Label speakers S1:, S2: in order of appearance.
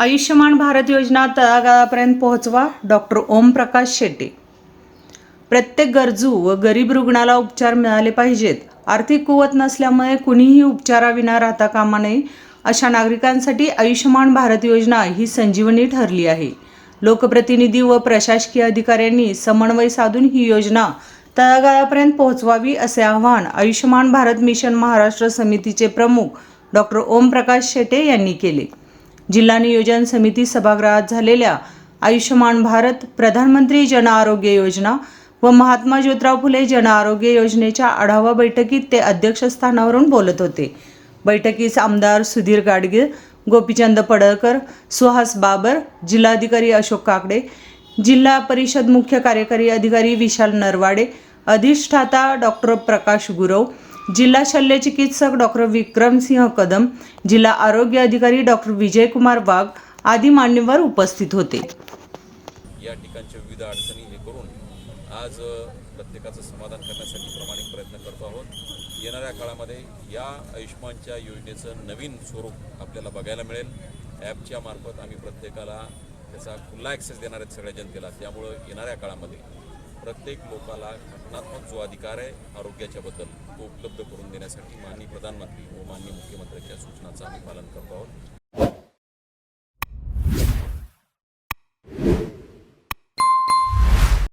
S1: आयुष्यमान भारत योजना तळागाळापर्यंत पोहोचवा. डॉक्टर ओमप्रकाश शेटे प्रत्येक गरजू व गरीब रुग्णाला उपचार मिळाले पाहिजेत. आर्थिक कुवत नसल्यामुळे कुणीही उपचाराविना राहता कामा नये अशा नागरिकांसाठी आयुष्यमान भारत योजना ही संजीवनी ठरली आहे. लोकप्रतिनिधी व प्रशासकीय अधिकाऱ्यांनी समन्वय साधून ही योजना तळागाळापर्यंत पोहोचवावी असे आवाहन आयुष्यमान भारत मिशन महाराष्ट्र समितीचे प्रमुख डॉक्टर ओमप्रकाश शेटे यांनी केले. जिल्हा नियोजन समिती सभागृहात झालेल्या आयुष्यमान भारत प्रधानमंत्री जन आरोग्य योजना व महात्मा ज्योतिराव फुले जन आरोग्य योजनेच्या आढावा बैठकीत ते अध्यक्षस्थानावरून बोलत होते. बैठकीस आमदार सुधीर गाडगीळ गोपीचंद पडळकर सुहास बाबर जिल्हाधिकारी अशोक काकडे जिल्हा परिषद मुख्य कार्यकारी अधिकारी विशाल नरवाडे अधिष्ठाता डॉक्टर प्रकाश गुरव जिल्हा शल्य चिकित्सक डॉक्टर विक्रमसिंह कदम जिल्हा आरोग्य अधिकारी डॉक्टर विजयकुमार वाघ आदी मान्यवर उपस्थित होते.
S2: या ठिकाणच्या विविध अडचणी हे करून आज प्रत्येकाचं समाधान करण्यासाठी प्रामाणिक प्रयत्न करतो आहोत. येणाऱ्या काळामध्ये या आयुष्मानच्या योजनेचं नवीन स्वरूप आपल्याला बघायला मिळेल. ॲपच्या मार्फत आम्ही प्रत्येकाला त्याचा खुल्ला ॲक्सेस देणार आहेत सगळ्या जनतेला. त्यामुळं येणाऱ्या काळामध्ये प्रत्येक लोकाला घटनात्मक जो अधिकार आहे आरोग्याच्याबद्दल तो उपलब्ध करून देण्यासाठी माननीय प्रधानमंत्री व माननीय मुख्यमंत्र्यांच्या सूचनाचं आम्ही पालन करतो आहोत.